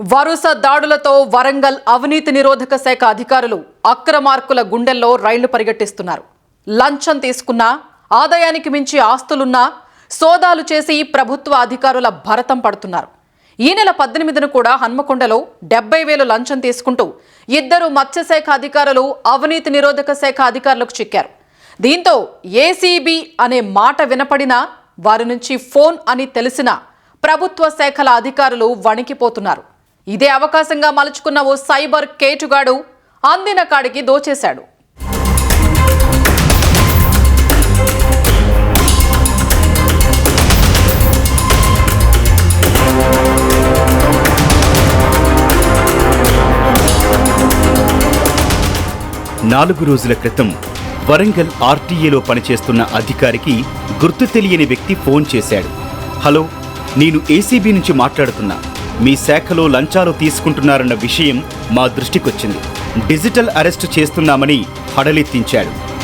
వరుస దాడులతో వరంగల్ అవినీతి నిరోధక శాఖ అధికారులు అక్రమార్కుల గుండెల్లో రైళ్ళు పరిగెట్టిస్తున్నారు. లంచం తీసుకున్నా ఆదాయానికి మించి ఆస్తులున్నా సోదాలు చేసి ప్రభుత్వ అధికారుల భరతం పడుతున్నారు. ఈ నెల పద్దెనిమిదిన కూడా హన్మకొండలో డెబ్బై వేలు లంచం తీసుకుంటూ ఇద్దరు మత్స్యశాఖ అధికారులు అవినీతి నిరోధక శాఖ అధికారులకు చిక్కారు. దీంతో ఏసీబీ అనే మాట వినపడినా వారి నుంచి ఫోన్ అని తెలిసినా ప్రభుత్వ శాఖల అధికారులు వణికిపోతున్నారు. ఇదే అవకాశంగా మలుచుకున్న ఓ సైబర్ కేటుగాడు అందిన కాడికి దోచేశాడు. నాలుగు రోజుల క్రితం వరంగల్ ఆర్టీఏలో పనిచేస్తున్న అధికారికి గుర్తు తెలియని వ్యక్తి ఫోన్ చేశాడు. హలో నేను ఏసీబీ నుంచి మాట్లాడుతున్నా. మీ శాఖలో లంచాలు తీసుకుంటున్నారన్న విషయం మా దృష్టికొచ్చింది. డిజిటల్ అరెస్టు చేస్తున్నామని హడలెత్తించాడు.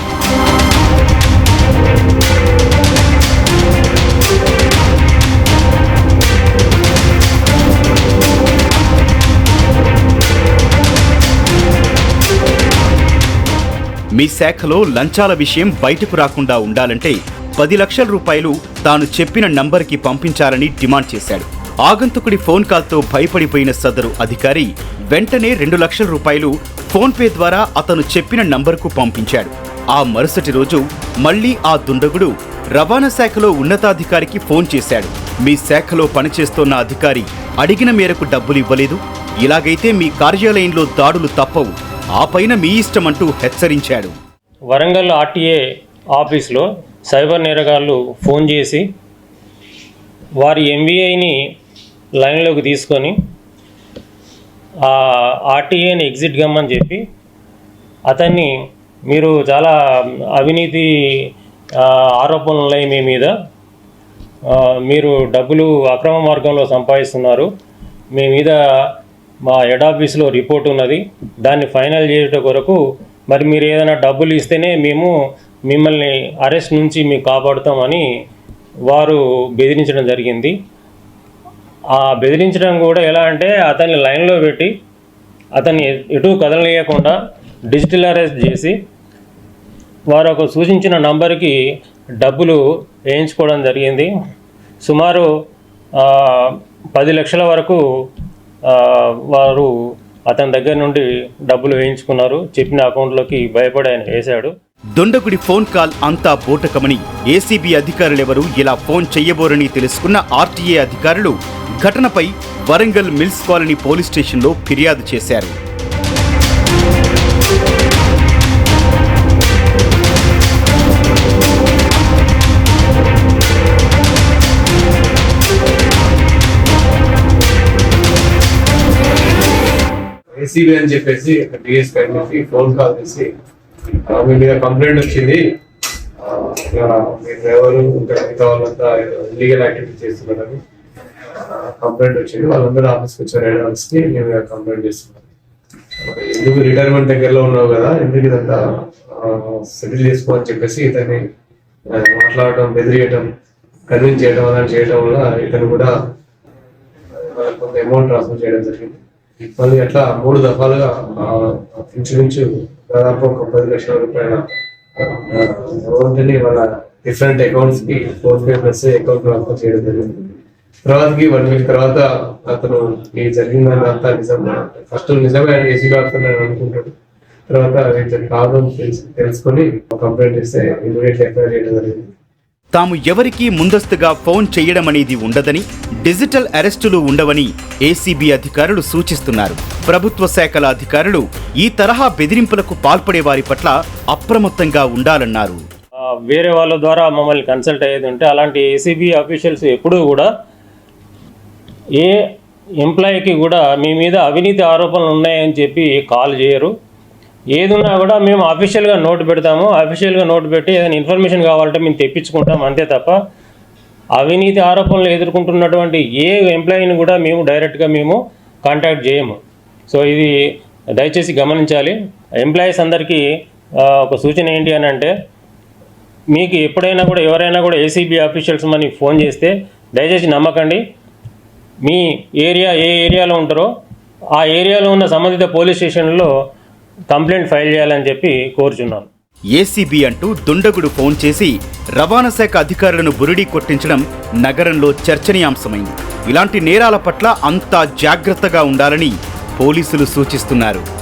మీ శాఖలో లంచాల విషయం బయటకు రాకుండా ఉండాలంటే పది లక్షల రూపాయలు తాను చెప్పిన నంబర్కి పంపించాలని డిమాండ్ చేశాడు. ఆగంతుకుడి ఫోన్ కాల్తో భయపడిపోయిన సదరు అధికారి వెంటనే రెండు లక్షల రూపాయలు ఫోన్పే ద్వారా అతను చెప్పిన నంబర్కు పంపించాడు. ఆ మరుసటి రోజు మళ్ళీ ఆ దుండగుడు రవాణా శాఖలో ఉన్నతాధికారికి ఫోన్ చేశాడు. మీ శాఖలో పనిచేస్తోన్న అధికారి అడిగిన మేరకు డబ్బులు ఇవ్వలేదు. ఇలాగైతే మీ కార్యాలయంలో దాడులు తప్పవు. ఆ పైన మీ ఇష్టమంటూ హెచ్చరించాడు. వరంగల్ ఆర్టీఏ ఆఫీస్లో సైబర్ నేరగాళ్ళు ఫోన్ చేసి వారి ఎంవీఐని లైన్లోకి తీసుకొని ఆర్టీఏని ఎగ్జిట్ గమ్మని చెప్పి అతన్ని మీరు చాలా అవినీతి ఆరోపణలు ఉన్నాయి మీ మీద. మీరు డబ్బులు అక్రమ మార్గంలో సంపాదిస్తున్నారు. మీ మీద మా హెడ్ ఆఫీస్లో రిపోర్ట్ ఉన్నది. దాన్ని ఫైనల్ చేయట కొరకు మరి మీరు ఏదైనా డబ్బులు ఇస్తేనే మేము మిమ్మల్ని అరెస్ట్ నుంచి మీకు కాపాడుతామని వారు బెదిరించడం జరిగింది. ఆ బెదిరించడం కూడా ఎలా అంటే అతన్ని లైన్లో పెట్టి అతన్ని ఎటు కదలనీయకుండా డిజిటల్ అరెస్ట్ చేసి వారు ఒక సూచించిన నంబర్కి డబ్బులు వేయించుకోవడం జరిగింది. సుమారు పది లక్షల వరకు వారు అతని దగ్గర నుండి డబ్బులు వేయించుకున్నారు. చెప్పిన అకౌంట్లోకి భయపడి ఆయన వేశాడు. దొండగుడి ఫోన్ కాల్ అంతా బోటకమని ఏసీబీ అధికారులెవరూ ఇలా ఫోన్ చెయ్యబోరని తెలుసుకున్న ఆర్టీఏ అధికారులు ఘటనపై వరంగల్ మిల్స్ కాలనీ పోలీస్ స్టేషన్లో ఫిర్యాదు చేశారు. ఏసీబీ అని చెప్పేసి డిఎస్ నుంచి ఫోన్ కాల్ చేసి మీ మీద కంప్లైంట్ వచ్చింది. మీ ఇలా మీరు ఎవరు ఇంకా మిగతా వాళ్ళంతా ఇల్లీగల్ యాక్టివిటీ చేస్తున్నారని కంప్లైంట్ వచ్చింది. వాళ్ళందరూ ఆఫీస్కి వచ్చారు హెడ్ ఆఫీస్కి మేము కంప్లైంట్ చేస్తున్నాం ఎందుకు రిటైర్మెంట్ దగ్గరలో ఉన్నావు కదా? ఎందుకు ఇదంతా సెటిల్ చేసుకో అని చెప్పేసి ఇతన్ని మాట్లాడటం బెదిరియటం కన్విన్స్ చేయడం అలా చేయడం వల్ల ఇతను కూడా కొంత అమౌంట్ ట్రాన్స్ఫర్ చేయడం జరిగింది. మళ్ళీ అట్లా మూడు దఫాలుగా ఇంచుమించు దాదాపు ఒక పది లక్షల రూపాయల అమౌంట్ని వాళ్ళ డిఫరెంట్ అకౌంట్స్కి phone pay plus account transfer చేయడం జరిగింది. తర్వాతకి వన్ వీక్ తర్వాత అతను ఈ జరిగిందని అంతా నిజం ఫస్ట్ నిజమే ఏసీ డాక్టర్ అనుకుంటాడు. తర్వాత కాదు అని తెలుసుకొని కంప్లైంట్ ఇస్తే ఇమీడియట్ ఎఫ్ఐఆర్ చేయడం జరిగింది. తాము ఎవరికీ ముందస్తుగా ఫోన్ చేయడమనేది ఉండదని డిజిటల్ అరెస్టులు ఉండవని ఏసీబీ అధికారులు సూచిస్తున్నారు. ప్రభుత్వ శాఖల అధికారులు ఈ తరహా బెదిరింపులకు పాల్పడే వారి పట్ల అప్రమత్తంగా ఉండాలన్నారు. వేరే వాళ్ళ ద్వారా మమ్మల్ని కన్సల్ట్ అయ్యేది ఉంటే అలాంటి ఏసీబీ అఫీషియల్స్ ఎప్పుడూ కూడా ఏ ఎంప్లాయీకి కూడా మీ మీద అవినీతి ఆరోపణలు ఉన్నాయని చెప్పి కాల్ చేయరు. ఏది ఉన్నా కూడా మేము అఫీషియల్గా నోట్ పెడతాము. అఫీషియల్గా నోట్ పెట్టి ఏదైనా ఇన్ఫర్మేషన్ కావాలంటే మేము తెప్పించుకుంటాం అంతే తప్ప అవినీతి ఆరోపణలు ఎదుర్కొంటున్నటువంటి ఏ ఎంప్లాయీని కూడా మేము డైరెక్ట్గా మేము కాంటాక్ట్ చేయము. సో ఇది దయచేసి గమనించాలి. ఎంప్లాయీస్ అందరికీ ఒక సూచన ఏంటి అని అంటే మీకు ఎప్పుడైనా కూడా ఎవరైనా కూడా ఏసీబీ ఆఫీషియల్స్ మనకి ఫోన్ చేస్తే దయచేసి నమ్మకండి. మీ ఏరియా ఏ ఏరియాలో ఉంటారో ఆ ఏరియాలో ఉన్న సంబంధిత పోలీస్ స్టేషన్లో కంప్లైంట్ ఫైల్ చేయాలని చెప్పి కోరుచున్నాను. ఏసీబీ అంటూ దుండగుడు ఫోన్ చేసి రవాణా శాఖ అధికారులను బురిడీ కొట్టించడం నగరంలో చర్చనీయాంశమైంది. ఇలాంటి నేరాల పట్ల అంతా జాగ్రత్తగా ఉండాలని పోలీసులు సూచిస్తున్నారు.